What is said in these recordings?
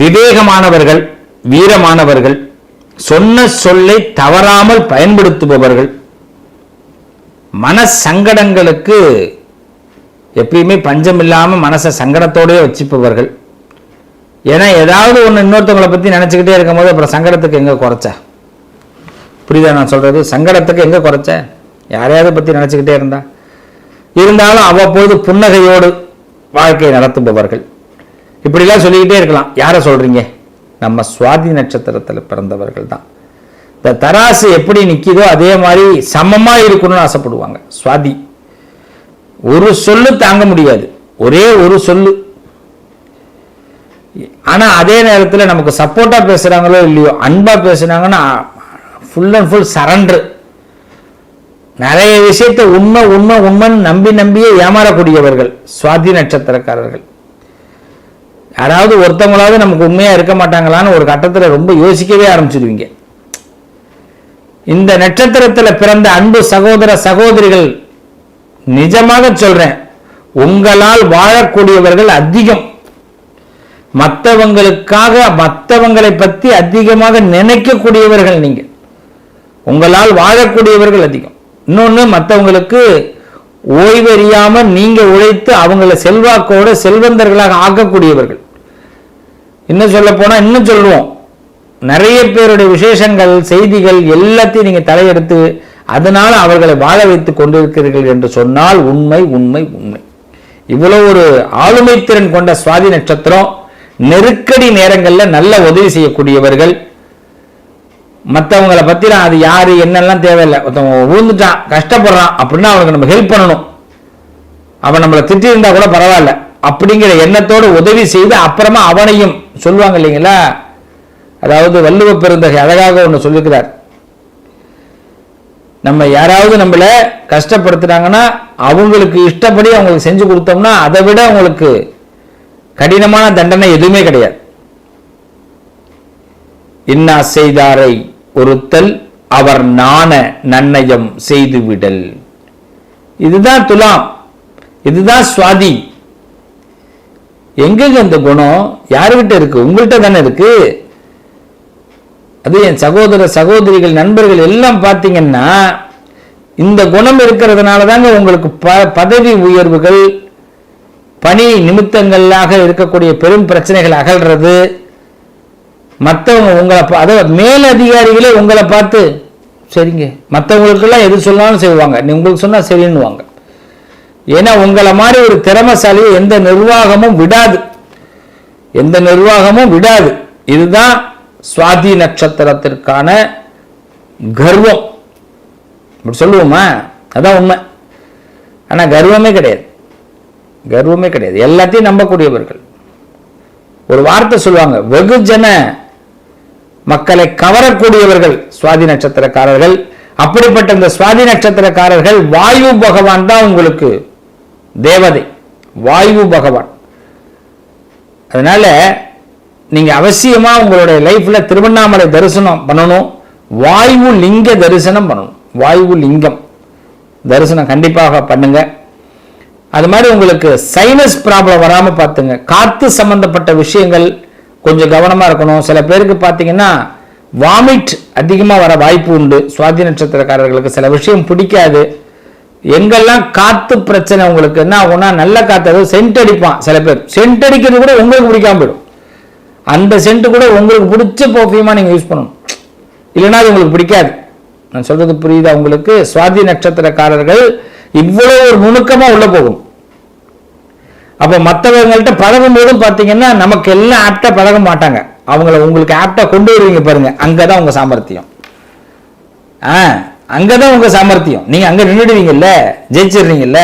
விவேகமானவர்கள் வீரமானவர்கள் சொன்ன சொல்லை தவறாமல் பயன்படுத்துபவர்கள் மன சங்கடங்களுக்கு எப்பயுமே பஞ்சம் இல்லாமல் மனசை சங்கடத்தோடயே வச்சுப்பவர்கள். ஏன்னா ஏதாவது ஒன்று இன்னொருத்தவங்களை பற்றி நினச்சிக்கிட்டே இருக்கும்போது அப்புறம் சங்கடத்துக்கு எங்கே குறைச்ச? புரியுதா நான் சொல்கிறது சங்கடத்துக்கு எங்கே குறைச்ச? யாரையாவது பற்றி நினச்சிக்கிட்டே இருந்தா? இருந்தாலும் அவ்வப்போது புன்னகையோடு வாழ்க்கையை நடத்துபவர்கள். இப்படிலாம் சொல்லிக்கிட்டே இருக்கலாம். யாரை சொல்கிறீங்க நம்ம சுவாதி நட்சத்திரத்தில் பிறந்தவர்கள் தான். இந்த தராசு எப்படி நிற்கிதோ அதே மாதிரி சமமாக இருக்கணும்னு ஆசைப்படுவாங்க. சுவாதி. ஒரு சொல்லு தாங்க முடியாது. ஒரே ஒரு சொல்லு. ஆனா அதே நேரத்தில் நமக்கு சப்போர்ட்டாக பேசுறாங்களோ இல்லையோ அன்பா பேசுனாங்கன்னா ஃபுல் அண்ட் ஃபுல் சரண்டர் நிறைய விஷயத்தை உண்மை உண்மை உண்மைன்னு நம்பி நம்பியே ஏமாறக்கூடியவர்கள் சுவாதி நட்சத்திரக்காரர்கள். யாராவது ஒருத்தவங்களாவது நமக்கு உண்மையா இருக்க மாட்டாங்களான்னு ஒரு கட்டத்துல ரொம்ப யோசிக்கவே ஆரம்பிச்சிடுவீங்க இந்த நட்சத்திரத்துல பிறந்த அன்பு சகோதர சகோதரிகள் நிஜமாக சொல்றேன் உங்களால் வாழக்கூடியவர்கள் அதிகம். மற்றவங்களுக்காக மற்றவங்களை பத்தி அதிகமாக நினைக்கக்கூடியவர்கள் நீங்க. உங்களால் வாழக்கூடியவர்கள் அதிகம். இன்னொன்னு மற்றவங்களுக்கு ஓய்வறியாம நீங்க உழைத்து அவங்கள செல்வாக்கோட செல்வந்தர்களாக ஆக்கக்கூடியவர்கள். இன்னும் சொல்ல போனா இன்னும் சொல்லுவோம். நிறைய பேருடைய விசேஷங்கள் செய்திகள் எல்லாத்தையும் நீங்க தலையெடுத்து அதனால அவர்களை வாழ வைத்துக் கொண்டிருக்கிறீர்கள் என்று சொன்னால் உண்மை உண்மை உண்மை. இவ்வளவு ஒரு ஆளுமை திறன் கொண்ட சுவாதி நட்சத்திரம் நெருக்கடி நேரங்களில் நல்ல உதவி செய்யக்கூடியவர்கள். மற்றவங்களை பத்திலாம் அது யாரு என்னெல்லாம் தேவையில்லை. ஒருத்தவங்க விழுந்துட்டான் கஷ்டப்படுறான் அப்படின்னா அவனுக்கு நம்ம ஹெல்ப் பண்ணணும். அவன் நம்மளை திட்டியிருந்தா கூட பரவாயில்ல. அப்படிங்கிற எண்ணத்தோடு உதவி செய்து அப்புறமா அவனையும் சொல்லுவாங்க இல்லைங்களா? அதாவது வள்ளுவ பெருந்தகை அழகாக ஒன்று சொல்லிக்கிறார் நம்ம யாராவது நம்மள கஷ்டப்படுத்துறாங்கன்னா அவங்களுக்கு இஷ்டப்படி அவங்களுக்கு செஞ்சு கொடுத்தோம்னா அதை விட அவங்களுக்கு கடினமான தண்டனை எதுவுமே கிடையாது. இன்னா செய்தாரை ஒருத்தல் அவர் நாண நன்னயம் செய்து விடல் இதுதான் துலாம் இதுதான் சுவாதி. எங்கெங்க அந்த குணம்? யாருகிட்ட இருக்கு? உங்கள்கிட்ட தானே இருக்கு. அது என் சகோதர சகோதரிகள் நண்பர்கள் எல்லாம் பார்த்தீங்கன்னா இந்த குணம் இருக்கிறதுனால தாங்க உங்களுக்கு ப பதவி உயர்வுகள் பணி நிமித்தங்களாக இருக்கக்கூடிய பெரும் பிரச்சனைகள் அகல்றது. மற்றவங்க உங்களை பா- அதாவது மேலதிகாரிகளே உங்களை பார்த்து சரிங்க. மற்றவங்களுக்கெல்லாம் எது சொன்னாலும் செய்வாங்க. நீ உங்களுக்கு சொன்னால் சரின்னுவாங்க. ஏன்னா உங்களை மாதிரி ஒரு திறமசாலியை எந்த நிர்வாகமும் விடாது. எந்த நிர்வாகமும் விடாது. இதுதான் சுவாதி நட்சத்திரத்திற்கான கர்வம். இப்படி சொல்லுவோமா? அதான் உண்மை. ஆனால் கர்வமே கிடையாது. கர்வமே கிடையாது. எல்லாத்தையும் நம்பக்கூடியவர்கள். ஒரு வார்த்தை சொல்லுவாங்க வெகுஜன மக்களை கவரக்கூடியவர்கள் சுவாதி நட்சத்திரக்காரர்கள். அப்படிப்பட்ட இந்த சுவாதி நட்சத்திரக்காரர்கள் வாயு பகவான் தான் உங்களுக்கு தேவதை வாயு பகவான். அதனால நீங்கள் அவசியமாக உங்களுடைய லைஃப்பில் திருவண்ணாமலை தரிசனம் பண்ணணும். வாயு லிங்க தரிசனம் பண்ணணும். வாயு லிங்கம் தரிசனம் கண்டிப்பாக பண்ணுங்க. அது மாதிரி உங்களுக்கு சைனஸ் ப்ராப்ளம் வராமல் பார்த்துங்க. காற்று சம்பந்தப்பட்ட விஷயங்கள் கொஞ்சம் கவனமாக இருக்கணும். சில பேருக்கு பார்த்தீங்கன்னா வாமிட் அதிகமாக வர வாய்ப்பு உண்டு. சுவாதி நட்சத்திரக்காரர்களுக்கு சில விஷயம் பிடிக்காது. எங்கெல்லாம் காத்து பிரச்சனை உங்களுக்கு என்ன ஆகும்னா நல்ல காத்து அதாவது சென்ட் அடிப்பான் சில பேர். சென்ட் அடிக்கிறது கூட உங்களுக்கு பிடிக்காம போயிடும். அந்த சென்ட் கூட உங்களுக்கு பிடிச்ச பர்ஃபியூமா நீங்க யூஸ் பண்ணணும். இல்லைன்னா அது உங்களுக்கு பிடிக்காது. நான் சொல்றது புரியுதா உங்களுக்கு? சுவாதி நட்சத்திரக்காரர்கள் இவ்வளவு ஒரு நுணுக்கமா உள்ள போகும். அப்ப மற்றவங்கள்ட்ட பழகும் போதும் பாத்தீங்கன்னா நமக்கு எல்லாம் ஆப்டா பழக மாட்டாங்க. அவங்கள உங்களுக்கு ஆப்டா கொண்டு வருவீங்க பாருங்க. அங்கதான் உங்க சாமர்த்தியம். ஆ அங்கே தான் உங்கள் சாமர்த்தியம். நீங்கள் அங்கே நின்றுடுவீங்கல்ல ஜெயிச்சிடுறீங்கல்ல?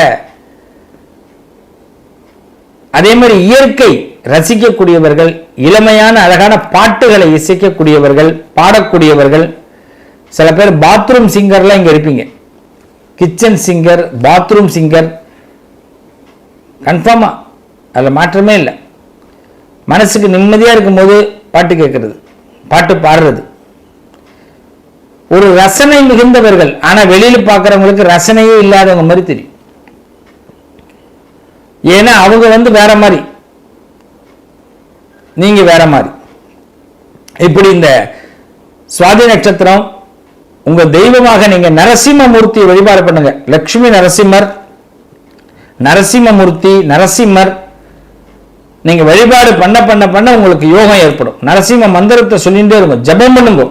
அதே மாதிரி இயற்கை ரசிக்கக்கூடியவர்கள் இளமையான அழகான பாட்டுகளை இசைக்கக்கூடியவர்கள் பாடக்கூடியவர்கள் சில பேர் பாத்ரூம் சிங்கர்லாம் இங்கே இருப்பீங்க. கிச்சன் சிங்கர் பாத்ரூம் சிங்கர் கன்ஃபார்மா அதில் மாற்றமே இல்லை. மனசுக்கு நிம்மதியாக இருக்கும்போது பாட்டு கேட்கறது பாட்டு பாடுறது. ஒரு ரசனை மிகுந்தவர்கள் ஆனா வெளியில் பார்க்கறவங்களுக்கு ரசனையே இல்லாதவங்க மாதிரி தெரியும். ஏன்னா அவங்க வந்து வேற மாதிரி. நீங்க வேற மாதிரி. இப்படி இந்த சுவாதி நட்சத்திரம் உங்க தெய்வமாக நீங்க நரசிம்மமூர்த்தி வழிபாடு பண்ணுங்க. லக்ஷ்மி நரசிம்மர் நரசிம்மமூர்த்தி நரசிம்மர் நீங்க வழிபாடு பண்ண பண்ண பண்ண உங்களுக்கு யோகம் ஏற்படும். நரசிம்ம மந்திரத்தை சொல்லிட்டே இருக்கும். ஜெபம் பண்ணுங்க.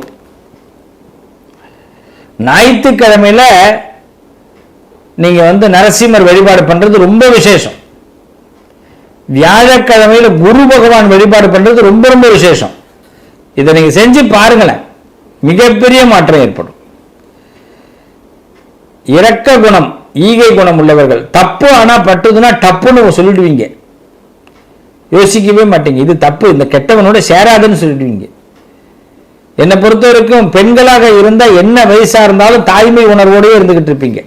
ஞாயிற்றுக்கிழமையில நீங்க வந்து நரசிம்மர் வழிபாடு பண்றது ரொம்ப விசேஷம். வியாழக்கிழமையில் குரு பகவான் வழிபாடு பண்றது ரொம்ப ரொம்ப விசேஷம். இதை நீங்கள் செஞ்சு பாருங்களேன். மிகப்பெரிய மாற்றம் ஏற்படும். இரக்க குணம் ஈகை குணம் உள்ளவர்கள் தப்பு ஆனா பட்டுதுன்னா டப்புன்னு சொல்லிடுவீங்க. யோசிக்கவே மாட்டீங்க. இது தப்பு இந்த கெட்டவனோட சேராதுன்னு சொல்லிடுவீங்க. என்னை பொறுத்த வரைக்கும் பெண்களாக இருந்தால் என்ன வயசாக இருந்தாலும் தாய்மை உணர்வோடய இருந்துக்கிட்டு இருப்பீங்க.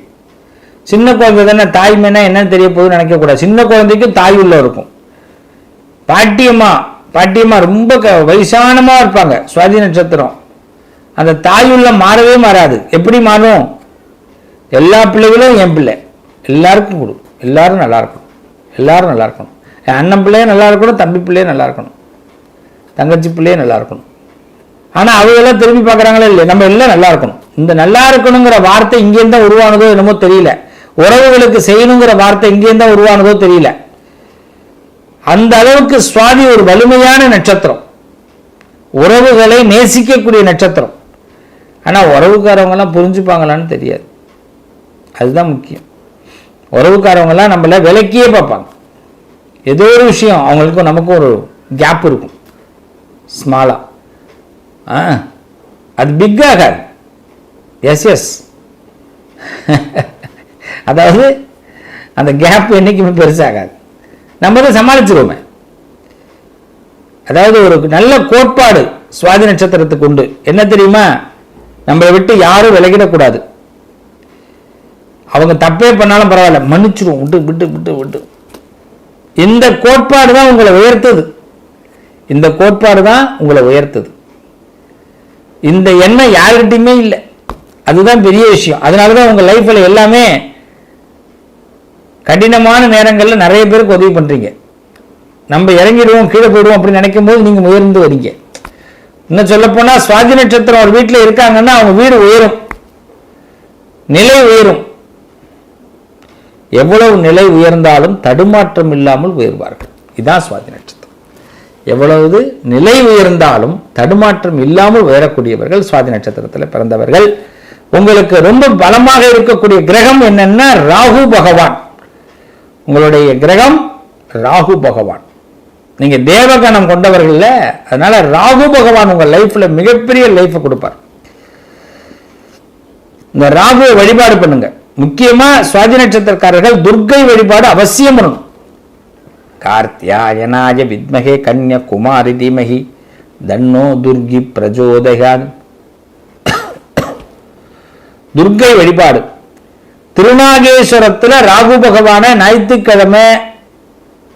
சின்ன குழந்தை தானே தாய்மைனா என்னன்னு தெரிய போகுதுன்னு நினைக்கக்கூடாது. சின்ன குழந்தைக்கும் தாய் உள்ள இருக்கும். பாட்டியம்மா பாட்டியம்மா ரொம்ப க வயசானமாக இருப்பாங்க. சுவாதி நட்சத்திரம். அந்த தாய் உள்ள மாறவே மாறாது. எப்படி மாறும்? எல்லா பிள்ளைகளும் என் பிள்ளை. எல்லாருக்கும் கொடு. எல்லாரும் நல்லா இருக்கணும். எல்லாரும் நல்லா இருக்கணும். என் அண்ணன் பிள்ளையே நல்லா இருக்கணும் தம்பி பிள்ளையே நல்லா இருக்கணும். தங்கச்சி பிள்ளையே நல்லா இருக்கணும். ஆனால் அவங்கெல்லாம் திரும்பி பார்க்குறாங்களே இல்லை நம்ம எல்லாம் நல்லா இருக்கணும். இந்த நல்லா இருக்கணுங்கிற வார்த்தை இங்கேருந்து தான் உருவானதோ என்னமோ தெரியல. உறவுகளுக்கு செய்யணுங்கிற வார்த்தை இங்கேருந்து தான் உருவானதோ தெரியல. அந்த அளவுக்கு சுவாதி ஒரு வலிமையான நட்சத்திரம். உறவுகளை நேசிக்கக்கூடிய நட்சத்திரம். ஆனால் உறவுக்காரவங்கெல்லாம் புரிஞ்சுப்பாங்களான்னு தெரியாது. அதுதான் முக்கியம். உறவுக்காரவங்கெல்லாம் நம்மள விலக்கியே பார்ப்பாங்க. ஏதோ ஒரு விஷயம் அவங்களுக்கும் நமக்கும் ஒரு கேப் இருக்கும். ஸ்மாலாக அது பிக்காக எஸ் எஸ் அதாவது அந்த கேப் என்றைக்குமே பெருசாகாது. நம்ம தான் சமாளிச்சிருவோமே. அதாவது ஒரு நல்ல கோட்பாடு சுவாதி நட்சத்திரத்துக்கு உண்டு. என்ன தெரியுமா? நம்மளை விட்டு யாரும் விலகிடக்கூடாது. அவங்க தப்பே பண்ணாலும் பரவாயில்ல. மன்னிச்சிருவோம் விட்டு விட்டு விட்டு விட்டு இந்த கோட்பாடு தான் உங்களை உயர்த்தது. இந்த கோட்பாடு தான் உங்களை உயர்த்தது. இந்த எண்ணம் யார்கிட்டையுமே இல்லை. அதுதான் பெரிய விஷயம். அதனால தான் உங்கள் லைஃப்பில் எல்லாமே கடினமான நேரங்களில் நிறைய பேருக்கு உதவி பண்ணுறீங்க நம்ம இறங்கிடுவோம் கீழே போயிடுவோம் அப்படின்னு நினைக்கும் போது நீங்கள் உயர்ந்து வரீங்க. இன்னும் சொல்லப்போனால் சுவாதி நட்சத்திரம் ஒரு வீட்டில் இருக்காங்கன்னா அவங்க வீடு உயரும். நிலை உயரும். எவ்வளவு நிலை உயர்ந்தாலும் தடுமாற்றம் இல்லாமல் உயர்வார்கள். இதுதான் சுவாதி நட்சத்திரம். எவ்வளவு நிலை உயர்ந்தாலும் தடுமாற்றம் இல்லாமல் உயரக்கூடியவர்கள் சுவாதி நட்சத்திரத்தில் பிறந்தவர்கள். உங்களுக்கு ரொம்ப பலமாக இருக்கக்கூடிய கிரகம் என்னன்னா ராகு பகவான். உங்களுடைய கிரகம் ராகு பகவான். நீங்க தேவகணம் கொண்டவர்கள்ல அதனால ராகு பகவான் உங்க லைஃப்ல மிகப்பெரிய லைஃப் கொடுப்பார். இந்த ராகுவை வழிபாடு பண்ணுங்க. முக்கியமா சுவாதி நட்சத்திரக்காரர்கள் துர்க்கை வழிபாடு அவசியம் பண்ணணும். கார்த்தியாயனாய வித்மகே கன்யகுமாரி தீமகி தன்னோ துர்கி பிரஜோதயான் துர்க்கை வழிபாடு. திருநாகேஸ்வரத்துல ராகு பகவானை ஞாயிற்றுக்கிழமை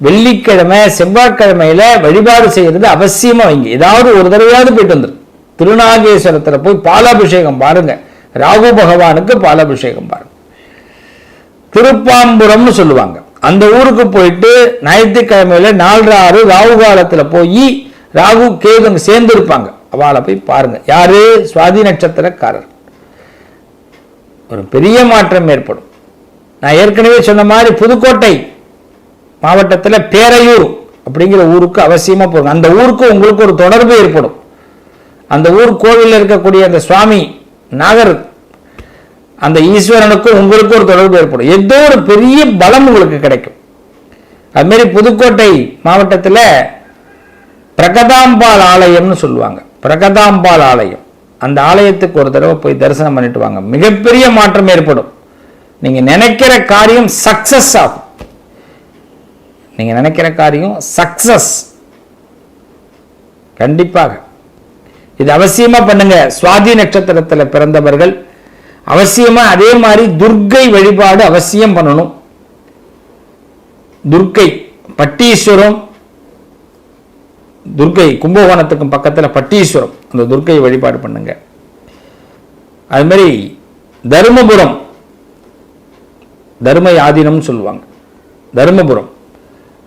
வெள்ளிக்கிழமை செவ்வாய்க்கிழமையில வழிபாடு செய்யறது அவசியமா வைங்க. ஏதாவது ஒரு தடவையாவது போயிட்டு வந்துடும் திருநாகேஸ்வரத்துல போய் பாலாபிஷேகம் பாருங்க. ராகு பகவானுக்கு பாலாபிஷேகம் பாருங்க. திருப்பாம்புரம்னு சொல்லுவாங்க. அந்த ஊருக்கு போயிட்டு ஞாயிற்றுக்கிழமையில நாலு ஆறு ராகு காலத்தில் போய் ராகு கேது சேர்ந்து இருப்பாங்க அவளை போய் பாருங்க. யாரு? சுவாதி நட்சத்திரக்காரர். ஒரு பெரிய மாற்றம் ஏற்படும். நான் ஏற்கனவே சொன்ன மாதிரி புதுக்கோட்டை மாவட்டத்தில் பேரையூர் அப்படிங்கிற ஊருக்கு அவசியமா போகணும். அந்த ஊருக்கு உங்களுக்கு ஒரு தொடர்பு ஏற்படும். அந்த ஊர் கோவிலில் இருக்கக்கூடிய அந்த சுவாமி நாகர் அந்த ஈஸ்வரனுக்கும் உங்களுக்கும் ஒரு தொடர்பு ஏற்படும். ஏதோ ஒரு பெரிய பலம் உங்களுக்கு கிடைக்கும். அதுமாரி புதுக்கோட்டை மாவட்டத்தில் பிரகதாம்பாள் ஆலயம்னு சொல்லுவாங்க. பிரகதாம்பாள் ஆலயம். அந்த ஆலயத்துக்கு ஒரு தடவை போய் தரிசனம் பண்ணிட்டு வாங்க. மிகப்பெரிய மாற்றம் ஏற்படும். நீங்க நினைக்கிற காரியம் சக்சஸ் ஆகும். நீங்க நினைக்கிற காரியம் சக்சஸ் கண்டிப்பாக. இது அவசியமா பண்ணுங்க. சுவாதி நட்சத்திரத்துல பிறந்தவர்கள் அவசியமா அதே மாதிரி துர்க்கை வழிபாடு அவசியம் பண்ணணும். துர்க்கை பட்டீஸ்வரம் துர்க்கை கும்பகோணத்துக்கும் பக்கத்தில் பட்டீஸ்வரம் அந்த துர்க்கை வழிபாடு பண்ணுங்க. அது மாதிரி தருமபுரம் தர்ம யாதீனம்னு சொல்லுவாங்க. தருமபுரம்.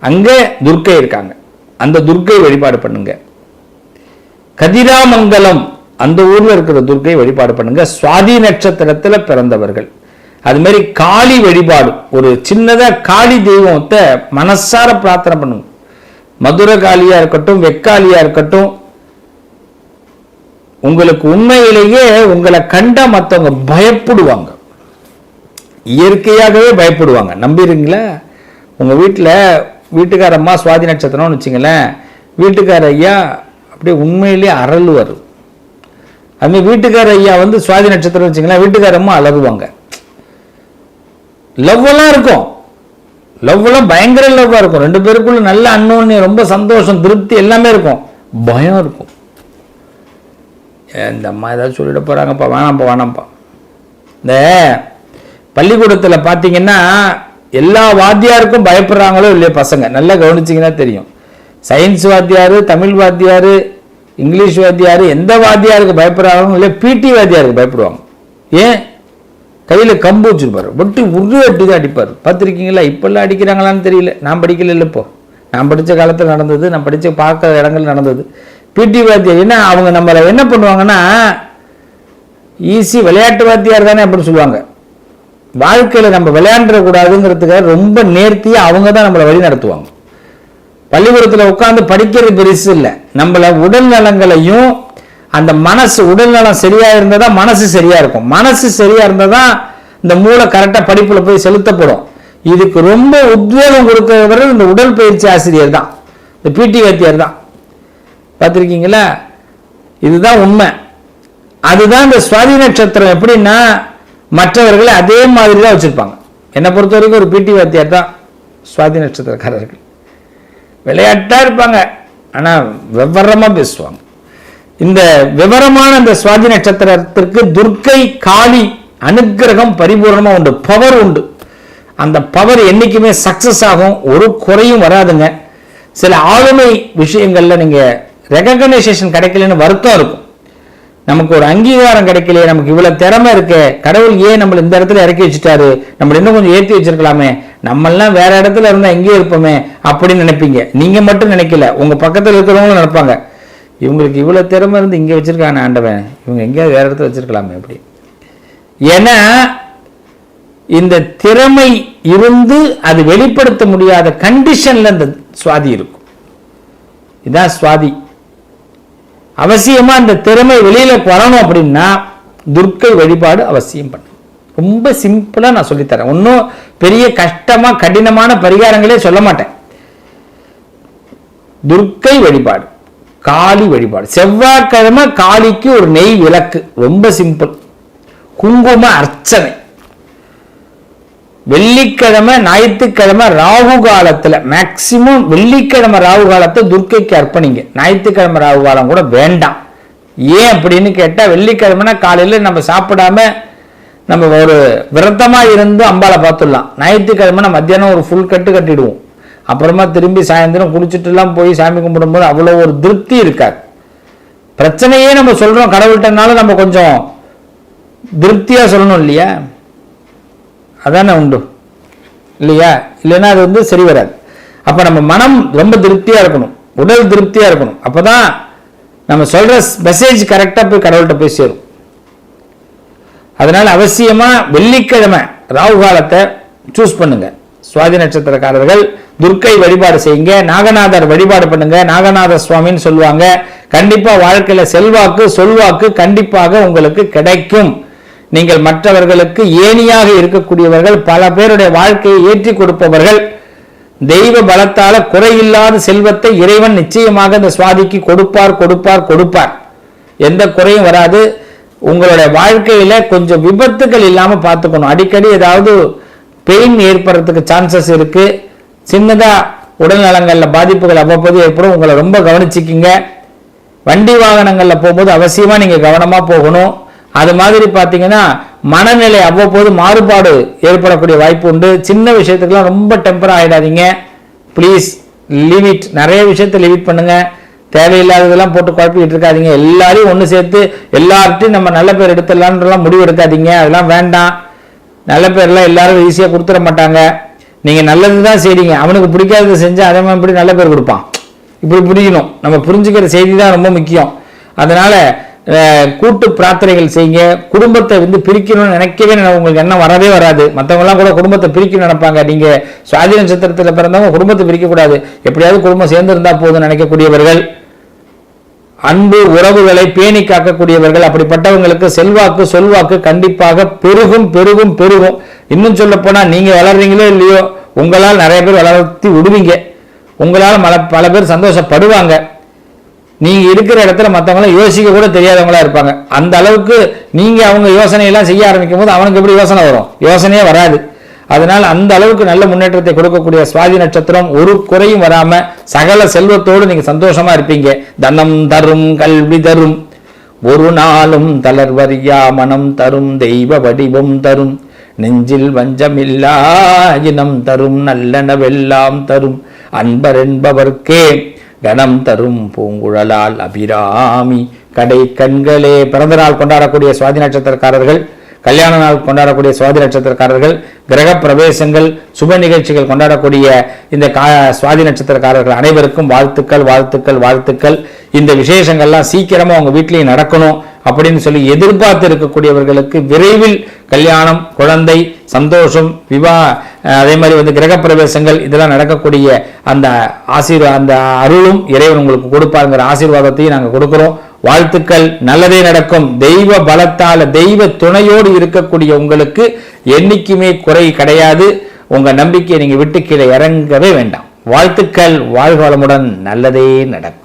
அங்கே துர்க்கை இருக்காங்க. அந்த துர்க்கை வழிபாடு பண்ணுங்க. கதிராமங்கலம் அந்த ஊர்ல இருக்கிற துர்க்கை வழிபாடு பண்ணுங்க. சுவாதி நட்சத்திரத்துல பிறந்தவர்கள். அது மாதிரி காளி வழிபாடு. ஒரு சின்னதா காளி தெய்வத்தை மனசார பிரார்த்தனை பண்ணுங்க. மதுர காளியா இருக்கட்டும் வெக்காளியா இருக்கட்டும் உங்களுக்கு உண்மையிலேயே உங்களை கண்ட மற்றவங்க பயப்படுவாங்க. இயற்கையாகவே பயப்படுவாங்க. நம்பிடுங்களா உங்க வீட்டில் வீட்டுக்காரம்மா சுவாதி நட்சத்திரம்னு வச்சுங்களேன். வீட்டுக்கார ஐயா அப்படியே உண்மையிலேயே அரளுவார் அதுமாதிரி வீட்டுக்கார ஐயா வந்து சுவாதி நட்சத்திரம் வச்சுங்களேன் வீட்டுக்காரம்மா அழகுவாங்க. லவ்வெல்லாம் இருக்கும். லவ்வெல்லாம் பயங்கர லவ்வாக இருக்கும். ரெண்டு பேருக்குள்ள நல்ல அன்னோன்னு ரொம்ப சந்தோஷம் திருப்தி எல்லாமே இருக்கும். பயம் இருக்கும். இந்த அம்மா ஏதாவது சொல்லிட போகிறாங்கப்பா வேணாம்ப்பா வேணாம்ப்பா. இந்த பள்ளிக்கூடத்தில் பார்த்தீங்கன்னா எல்லா வாத்தியாருக்கும் பயப்படுறாங்களோ இல்லையா பசங்க. நல்லா கவனிச்சிங்கன்னா தெரியும். சயின்ஸ் வாத்தியார் தமிழ் வாத்தியார் இங்கிலீஷ் வாத்தியார் எந்த வாத்தியாருக்கு பயப்படுறாங்களோ இல்லை பிடி வாத்தியாருக்கு பயப்படுவாங்க. ஏன்? கையில் கம்பு வச்சுருப்பார். ஒட்டி உரு வெட்டி தான் அடிப்பார். பார்த்துருக்கீங்களா? இப்போல்லாம் அடிக்கிறாங்களான்னு தெரியல. நான் படிக்கல இல்லை இப்போ. நான் படித்த காலத்தில் நடந்தது நான் படித்த பார்க்குற இடங்கள் நடந்தது. பிடி வாத்தியார் என்ன அவங்க நம்மளை என்ன பண்ணுவாங்கன்னா ஈஸி விளையாட்டு வாத்தியார் தானே அப்படின்னு சொல்லுவாங்க. வாழ்க்கையில் நம்ம விளையாண்டுறக்கூடாதுங்கிறதுக்காக ரொம்ப நேர்த்தியாக அவங்க தான் நம்மளை வழி நடத்துவாங்க. பள்ளிக்கூடத்தில் உட்காந்து படிக்கிறது பெருசு இல்லை. நம்மளை உடல் நலங்களையும் அந்த மனசு உடல் நலம் சரியாக இருந்தால் தான் மனசு சரியாக இருக்கும். மனசு சரியாக இருந்தால் தான் இந்த மூளை கரெக்டாக படிப்பில் போய் செலுத்தப்படும். இதுக்கு ரொம்ப உத்வேகம் கொடுக்கிறவர் இந்த உடல் பயிற்சி ஆசிரியர் தான். இந்த பிடி வாத்தியார் தான். பார்த்துருக்கீங்களா? இதுதான் உண்மை. அதுதான் இந்த சுவாதி நட்சத்திரம் எப்படின்னா மற்றவர்களை அதே மாதிரி தான் வச்சுருப்பாங்க. என்னை பொறுத்த வரைக்கும் ஒரு பிடி வாத்தியார் தான் சுவாதி நட்சத்திரக்காரர்கள். விளையாட்டாக இருப்பாங்க. ஆனால் விவரமாக பேசுவாங்க. இந்த விவரமான அந்த சுவாதி நட்சத்திரத்திற்கு துர்க்கை காளி அனுக்கிரகம் பரிபூர்ணமாக உண்டு. பவர் உண்டு. அந்த பவர் என்றைக்குமே சக்ஸஸ் ஆகும். ஒரு குறையும் வராதுங்க. சில ஆளுமை விஷயங்களில் நீங்கள் ரெகக்னைசேஷன் கிடைக்கலன்னு வருத்தம் இருக்கும். நமக்கு ஒரு அங்கீகாரம் கிடைக்கலையே நமக்கு இவ்வளோ திறமை இருக்கு கடவுள் ஏன் நம்மளை இந்த இடத்துல இறக்கி வச்சுட்டாரு? நம்மளை இன்னும் கொஞ்சம் ஏற்றி வச்சிருக்கலாமே. நம்மெல்லாம் வேற இடத்துல இருந்தா எங்கேயே இருப்போமே அப்படின்னு நினைப்பீங்க. நீங்க மட்டும் நினைக்கல. உங்க பக்கத்துல இருக்கிறவங்களும் நினைப்பாங்க. இவங்களுக்கு இவ்வளவு திறமை இருந்து இங்க வச்சுருக்கான ஆண்டவன். இவங்க எங்கேயாவது வேற இடத்துல வச்சிருக்கலாமே அப்படி. ஏன்னா இந்த திறமை இருந்து அது வெளிப்படுத்த முடியாத கண்டிஷன்ல அந்த சுவாதி இருக்கும். இதான் சுவாதி. அவசியமா அந்த திறமை வெளியில வரணும் அப்படின்னா துர்க்கை வழிபாடு அவசியம் பண்ணும் ரொம்ப சிம்பிளா நான் சொல்லித்தரேன். ஒன்றும் பெரிய கஷ்டமா கடினமான பரிகாரங்களே சொல்ல மாட்டேன். துர்க்கை வழிபாடு காளி வழிபாடு. செவ்வாய்க்கிழமை காளிக்கு ஒரு நெய் விளக்கு. ரொம்ப சிம்பிள் குங்கும அர்ச்சனை. வெள்ளிக்கிழமை ஞாயிற்றுக்கிழமை ராகு காலத்துல மேக்சிமம் வெள்ளிக்கிழமை ராகு காலத்தை துர்க்கைக்கு அர்ப்பணிங்க. ஞாயிற்றுக்கிழமை ராகு காலம் கூட வேண்டாம். ஏன் அப்படின்னு கேட்டா வெள்ளிக்கிழமைனா காலையில நம்ம சாப்பிடாம நம்ம ஒரு விரதமாக இருந்து அம்பாவை பார்த்துடலாம். ஞாயிற்றுக்கிழமை நம்ம மத்தியானம் ஒரு ஃபுல் கட்டு கட்டிடுவோம். அப்புறமா திரும்பி சாயந்தரம் குளிச்சுட்டுலாம் போய் சாமி கும்பிடும்போது அவ்வளோ ஒரு திருப்தி இருக்காது. பிரச்சனையே நம்ம சொல்கிறோம் கடவுள்கிட்டனால நம்ம கொஞ்சம் திருப்தியாக சொல்லணும் இல்லையா? அதானே உண்டு. இல்லையா? இல்லைன்னா அது வந்து சரி வராது. அப்போ நம்ம மனம் ரொம்ப திருப்தியாக இருக்கணும். உடல் திருப்தியாக இருக்கணும். அப்போ தான் நம்ம சொல்கிற மெசேஜ் கரெக்டாக போய் கடவுள்கிட்ட போய் சேரும். அதனால் அவசியமாக வெள்ளிக்கிழமை ராகு காலத்தை சூஸ் பண்ணுங்க. சுவாதி நட்சத்திரக்காரர்கள் துர்க்கை வழிபாடு செய்யுங்க. நாகநாதர் வழிபாடு பண்ணுங்க. நாகநாத சுவாமின்னு சொல்லுவாங்க. கண்டிப்பாக வாழ்க்கையில் செல்வாக்கு சொல்வாக்கு கண்டிப்பாக உங்களுக்கு கிடைக்கும். நீங்கள் மற்றவர்களுக்கு ஏணியாக இருக்கக்கூடியவர்கள் பல பேருடைய வாழ்க்கையை ஏற்றி கொடுப்பவர்கள். தெய்வ பலத்தால குறையில்லாத செல்வத்தை இறைவன் நிச்சயமாக இந்த சுவாதிக்கு கொடுப்பார் கொடுப்பார் கொடுப்பார். எந்த குறையும் வராது. உங்களுடைய வாழ்க்கையில கொஞ்சம் விபத்துகள் இல்லாம பார்த்துக்கணும். அடிக்கடி ஏதாவது பெயின் ஏற்படுறதுக்கு சான்சஸ் இருக்கு. சின்னதா உடல் நலங்கள்ல பாதிப்புகள் அவ்வப்போது ஏற்படும். உங்களை ரொம்ப கவனிச்சுக்கிங்க. வண்டி வாகனங்கள்ல போகும்போது அவசியமா நீங்க கவனமா போகணும். அது மாதிரி பார்த்தீங்கன்னா மனநிலை அவ்வப்போது மாறுபாடு ஏற்படக்கூடிய வாய்ப்பு உண்டு. சின்ன விஷயத்துக்கெல்லாம் ரொம்ப டெம்பர் ஆகிடாதீங்க ப்ளீஸ் லிமிட் நிறைய விஷயத்த லிமிட் பண்ணுங்கள் தேவையில்லாததெல்லாம் போட்டு குழப்பிக்கிட்டு இருக்காதீங்க. எல்லாரையும் ஒன்று சேர்த்து எல்லார்ட்டையும் நம்ம நல்ல பேர் எடுத்துடலான்றலாம் முடிவு எடுக்காதீங்க. அதெல்லாம் வேண்டாம். நல்ல பேர்லாம் எல்லாரும் ஈஸியாக கொடுத்துட மாட்டாங்க. நீங்கள் நல்லது தான் செய்றீங்க. அவனுக்கு பிடிக்காதது செஞ்சு அதே மாதிரி இப்படி நல்ல பேர் கொடுப்பான். இப்படி புரியணும் நம்ம புரிஞ்சுக்கிற செய்தி தான் ரொம்ப முக்கியம். அதனால கூட்டு பிரார்த்தனைகள் செய்யுங்க. குடும்பத்தை வந்து பிரிக்கணும்னு நினைக்கவே உங்களுக்கு எண்ணம் வரவே வராது. மற்றவங்கலாம் கூட குடும்பத்தை பிரிக்கணும்னு நினைப்பாங்க. நீங்க சுவாதி நட்சத்திரத்தில் பிறந்தவங்க குடும்பத்தை பிரிக்கக்கூடாது. எப்படியாவது குடும்பம் சேர்ந்து இருந்தா போதும் நினைக்கக்கூடியவர்கள். அன்பு உறவுகளை பேணி காக்கக்கூடியவர்கள் அப்படிப்பட்டவங்களுக்கு செல்வாக்கு சொல்வாக்கு கண்டிப்பாக பெருகும் பெருகும் பெருகும். இன்னும் சொல்ல போனா நீங்க வளர்றீங்களோ இல்லையோ உங்களால் நிறைய பேர் வளர்த்தி விடுவீங்க. உங்களால் பல பல பேர் சந்தோஷப்படுவாங்க. நீங்க இருக்கிற இடத்துல மற்றவங்களாம் யோசிக்க கூட தெரியாதவங்களா இருப்பாங்க. அந்த அளவுக்கு நீங்க அவங்க யோசனையெல்லாம் செய்ய ஆரம்பிக்கும் போது அவனுக்கு எப்படி யோசனை வரும்? யோசனையே வராது. அதனால் அந்த அளவுக்கு நல்ல முன்னேற்றத்தை கொடுக்கக்கூடிய சுவாதி நட்சத்திரம் ஒரு குறையும் வராம சகல செல்வத்தோடு நீங்க சந்தோஷமா இருப்பீங்க. தனம் தரும் கல்வி தரும். ஒரு நாளும் தளர்வரியா மனம் தரும் தெய்வ வடிவம் தரும். நெஞ்சில் வஞ்சமில்லா இனம் தரும் நல்லனவெல்லாம் தரும். அன்பர் என்பவர்க்கே கணம் தரும் பூங்குழலால் அபிராமி. கடை கண்களே பிறந்த நாள் கொண்டாடக்கூடிய சுவாதி நட்சத்திரக்காரர்கள் கல்யாண நாள் கொண்டாடக்கூடிய சுவாதி நட்சத்திரக்காரர்கள் கிரக பிரவேசங்கள் சுப நிகழ்ச்சிகள் கொண்டாடக்கூடிய இந்த கா சுவாதி நட்சத்திரக்காரர்கள் அனைவருக்கும் வாழ்த்துக்கள் வாழ்த்துக்கள் வாழ்த்துக்கள். இந்த விசேஷங்கள்லாம் சீக்கிரமாக உங்கள் வீட்லயும் நடக்கணும் அப்படின்னு சொல்லி எதிர்பார்த்து இருக்கக்கூடியவர்களுக்கு விரைவில் கல்யாணம் குழந்தை சந்தோஷம் விவா அதே மாதிரி வந்து கிரக பிரவேசங்கள் இதெல்லாம் நடக்கக்கூடிய அந்த ஆசீர்வா அந்த அருளும் இறைவன் உங்களுக்கு கொடுப்பாருங்கிற ஆசீர்வாதத்தையும் நாங்கள் கொடுக்குறோம். வாழ்த்துக்கள். நல்லதே நடக்கும். தெய்வ பலத்தால தெய்வ துணையோடு இருக்கக்கூடிய உங்களுக்கு என்னைக்குமே குறை கிடையாது. உங்க நம்பிக்கையை நீங்க விட்டு கீழே இறங்கவே வேண்டாம். வாழ்த்துக்கள். வாழ்வளமுடன் நல்லதே நடக்கும்.